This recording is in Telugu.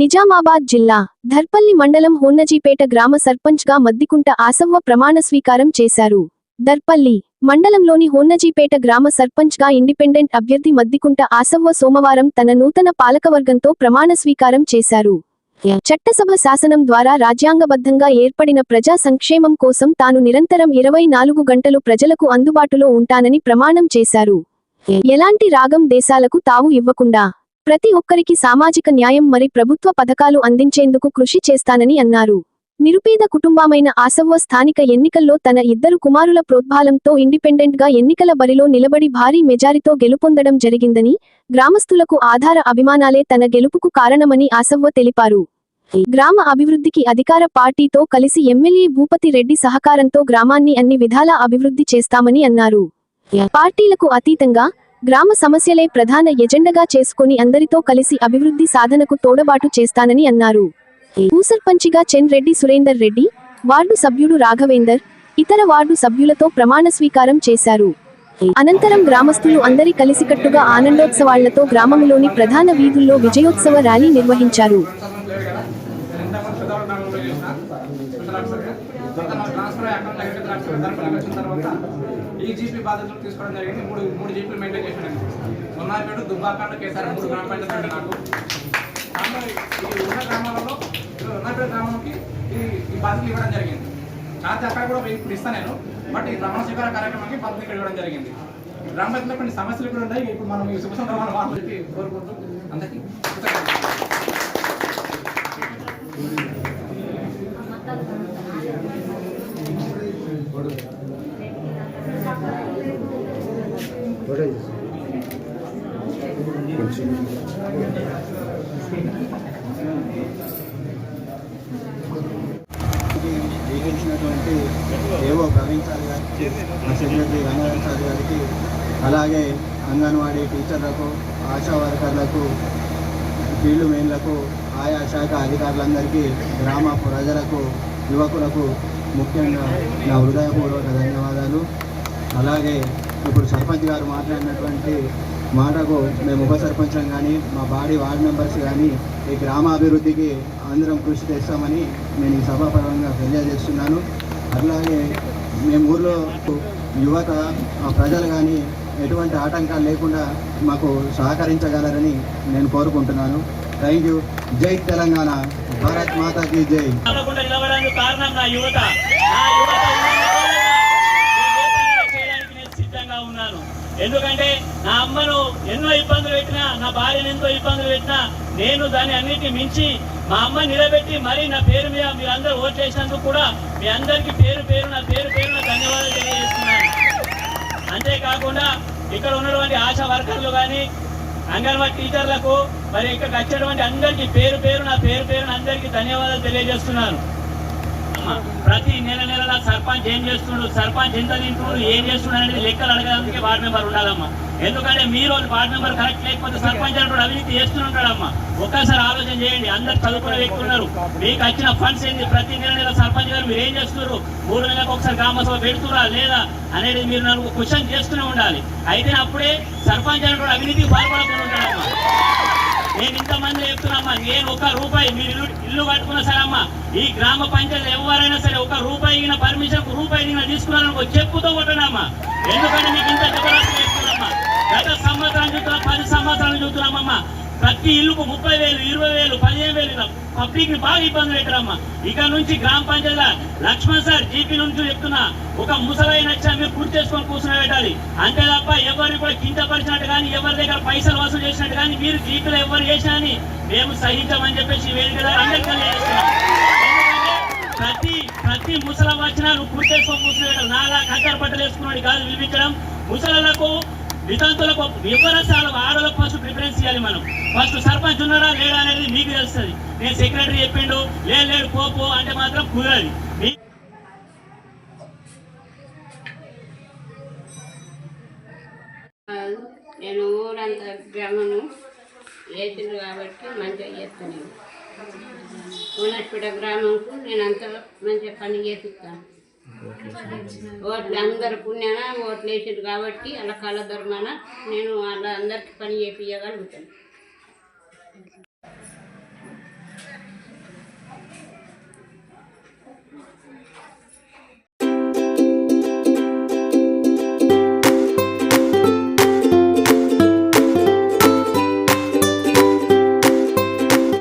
నిజామాబాద్ జిల్లా ధర్పల్లి మండలం హోన్నజీపేట గ్రామ సర్పంచ్గా మద్దికుంట ఆసవ్వ ప్రమాణ స్వీకారం చేశారు. దర్పల్లి మండలంలోని హోన్నజీపేట గ్రామ సర్పంచ్గా ఇండిపెండెంట్ అభ్యర్థి మద్దికుంట ఆసవ్వ సోమవారం తన నూతన పాలకవర్గంతో ప్రమాణ స్వీకారం చేశారు. చట్టసభ శాసనం ద్వారా రాజ్యాంగబద్ధంగా ఏర్పడిన ప్రజా సంక్షేమం కోసం తాను నిరంతరం ఇరవై నాలుగు గంటలు ప్రజలకు అందుబాటులో ఉంటానని ప్రమాణం చేశారు. ఎలాంటి రాగం దేశాలకు తావు ఇవ్వకుండా ప్రతి ఒక్కరికి సామాజిక న్యాయం మరి ప్రభుత్వ పథకాలు అందించేందుకు కృషి చేస్తానని అన్నారు. నిరుపేద కుటుంబమైన ఆసవ్వ స్థానిక ఎన్నికల్లో తన ఇద్దరు కుమారుల ప్రోద్బలంతో ఇండిపెండెంట్గా ఎన్నికల బరిలో నిలబడి భారీ మెజారితో గెలుపొందడం జరిగిందని గ్రామస్తులకు ఆధార అభిమానాలే తన గెలుపుకు కారణమని ఆసవ్వ తెలిపారు. గ్రామ అభివృద్ధికి అధికార పార్టీతో కలిసి ఎమ్మెల్యే భూపతి రెడ్డి సహకారంతో గ్రామాన్ని అన్ని విధాలా అభివృద్ధి చేస్తామని అన్నారు. పార్టీలకు అతీతంగా గ్రామ సమస్యలే ప్రధాన ఎజెండగా చేసుకుని అందరితో కలిసి అభివృద్ధి సాధనకు తోడబాటు చేస్తానని అన్నారు. ఊసర్పంచిగా చెన్ రెడ్డి సురేందర్ రెడ్డి వార్డు సభ్యుడు రాఘవేందర్ ఇతర వార్డు సభ్యులతో ప్రమాణ స్వీకారం చేశారు. అనంతరం గ్రామస్తులు అందరి కలిసికట్టుగా ఆనందోత్సవాళ్ళతో గ్రామంలోని ప్రధాన వీధుల్లో విజయోత్సవ ర్యాలీ నిర్వహించారు. ఈ జీపీ బాధ్యతలు తీసుకోవడం జరిగింది. మూడు మూడు జీపీలు మెయింటైన్ చేశాను ఉన్నాపేట దుబ్బాకాండ కేసారం మూడు గ్రామ పంచాయతీ నాకు. ఈ ఉన్న గ్రామాలలో ఉన్నాపేట గ్రామంకి ఈ ఈ బాధ్యతలు ఇవ్వడం జరిగింది. కాకపోతే అక్కడ కూడా ఇప్పుడు ఇస్తాను నేను బట్ ఈ రమణ శిఖర కార్యక్రమానికి బాధ్యత ఇక్కడ ఇవ్వడం జరిగింది. గ్రామ పంచాయతీలో కొన్ని సమస్యలు కూడా ఉన్నాయి. ఇప్పుడు మనం ఈ శుభ సందర్భాలు మాట్లాడి కోరుకుంటూ అందరికీ నిర్వహించినటువంటి ఏవో ప్రవీణ్ సార్ గారికి మా సెక్రటరీ రంగారావు సార్ గారికి అలాగే అంగన్వాడీ టీచర్లకు ఆశా వర్కర్లకు ఫీల్డ్ మెయిన్లకు ఆయా శాఖ అధికారులందరికీ గ్రామ ప్రజలకు యువకులకు ముఖ్యంగా నా హృదయపూర్వక ధన్యవాదాలు. అలాగే ఇప్పుడు సర్పంచ్ గారు మాట్లాడినటువంటి మాటకు మేము ఉప సర్పంచం కానీ మా బాడీ వార్డు మెంబర్స్ కానీ ఈ గ్రామాభివృద్ధికి అందరం కృషి చేస్తామని నేను ఈ సభాపరంగా తెలియజేస్తున్నాను. అట్లాగే మేము ఊర్లో యువత ప్రజలు కానీ ఎటువంటి ఆటంకాలు లేకుండా మాకు సహకరించగలరని నేను కోరుకుంటున్నాను. Thank you. జై తెలంగాణ. భారత్ మాతాకి జై. తప్పకుండా కారణం నా యువత. ఉన్నాను. ఎందుకంటే నా అమ్మను ఎన్నో ఇబ్బందులు పెట్టినా నా భార్యను ఎంతో ఇబ్బందులు పెట్టినా నేను దాన్ని అన్నిటిని మించి మా అమ్మ నిలబెట్టి మరి నా పేరు మీద మీరందరూ ఓట్ చేసినందుకు కూడా మీ అందరికీ పేరు పేరు నా పేరు పేరు నా ధన్యవాదాలు తెలియజేస్తున్నాను. అంతేకాకుండా ఇక్కడ ఉన్నటువంటి ఆశా వర్కర్లు కానీ అంగన్వాడీ టీచర్లకు మరి ఇక్కడికి వచ్చేటువంటి అందరికీ పేరు పేరు నా పేరు పేరు అందరికీ ధన్యవాదాలు తెలియజేస్తున్నాను. అమ్మ, ప్రతి నెల నెల సర్పంచ్ ఏం చేస్తుండు? సర్పంచ్ ఎంత తింటున్నాడు ఏం చేస్తున్నాడు అనేది లెక్కలు అడగడానికి వార్డు మెంబర్ ఉండాలమ్మా. ఎందుకంటే మీరు వార్డు మెంబర్ కరెక్ట్ లేకపోతే సర్పంచ్ అంటాడు అవినీతి చేస్తుంటాడమ్మా. ఒక్కసారి ఆలోచన చేయండి అందరు చదువుకునే వ్యక్తులు ఉన్నారు. మీకు వచ్చిన ఫండ్స్ ఏంది? ప్రతి నెల నెల సర్పంచ్ గారు మీరు ఏం చేస్తున్నారు? మూడు నెలలకు ఒకసారి గ్రామ సభ పెడుతురా లేదా అనేది మీరు నన్ను క్వశ్చన్ చేస్తూనే ఉండాలి. అయితే అప్పుడే సర్పంచ్ అంటాడు అవినీతికి పాల్పడకుండా ఉంటాడమ్మా. నేను ఇంతమంది చెప్తున్నామ్మా నేను ఒక రూపాయి మీరు ఇల్లు ఇల్లు కట్టుకున్నా సరే అమ్మా ఈ గ్రామ పంచాయతీ ఎవరైనా సరే ఒక రూపాయి పర్మిషన్ రూపాయి ఇగిన తీసుకున్నారనుకో చెప్పుతో కొట్టనమ్మా. ఎందుకంటే మీకు ఇంత జబర్దస్త్ ప్రతి ఇల్లుకు ముప్పై వేలు ఇరవై వేలు పదిహేను వేలు ఇలా పబ్లిక్ని బాగా ఇబ్బంది పెట్టరమ్మా. ఇక నుంచి గ్రామ పంచాయతీ లక్ష్మణ్ సార్ జీపీ నుంచి చెప్తున్నా ఒక ముసలైన వచ్చా మీరు పూర్తి చేసుకొని కూర్చుని పెట్టాలి. అంతే తప్ప ఎవరిని కూడా కించపరిచినట్టు కానీ ఎవరి దగ్గర పైసలు వసూలు చేసినట్టు కానీ మీరు జీపీలో ఎవరు చేసినా అని మేము సహించామని చెప్పేసి వేదిక అందరికీ తెలియజేస్తున్నాం. ప్రతి ప్రతి ముసలం వచ్చినా నువ్వు పూర్తి చేసుకొని కూర్చుని పెట్టాలి. నాలా కంకర బట్టలు వేసుకున్నాడు కాదు వినిపించడం ముసలకు వితంతులకు వివరసాలకు ఆడలకు ఫస్ట్ ప్రిఫరెన్స్ ఇవ్వాలి మనం. ఫస్ట్ సర్పంచ్ ఉన్నారా లేడా అనేది మీకు తెలుస్తుంది. నేను సెక్రటరీ చెప్పిండు లేదు లేడు పోపు అంటే మాత్రం కుదరదు. నేను ఊరంతా గ్రామము రైతులు కాబట్టి మంచిగా చేస్తాను. ఊనస్పేట గ్రామంకు నేను అంత మంచిగా పని చేపిస్తాను. ఓట్లు అందరు పుణ్యాన ఓట్లు వేసారు కాబట్టి అలా కళ ధర్మాన నేను వాళ్ళ అందరికి పని చేపించగలుగుతాను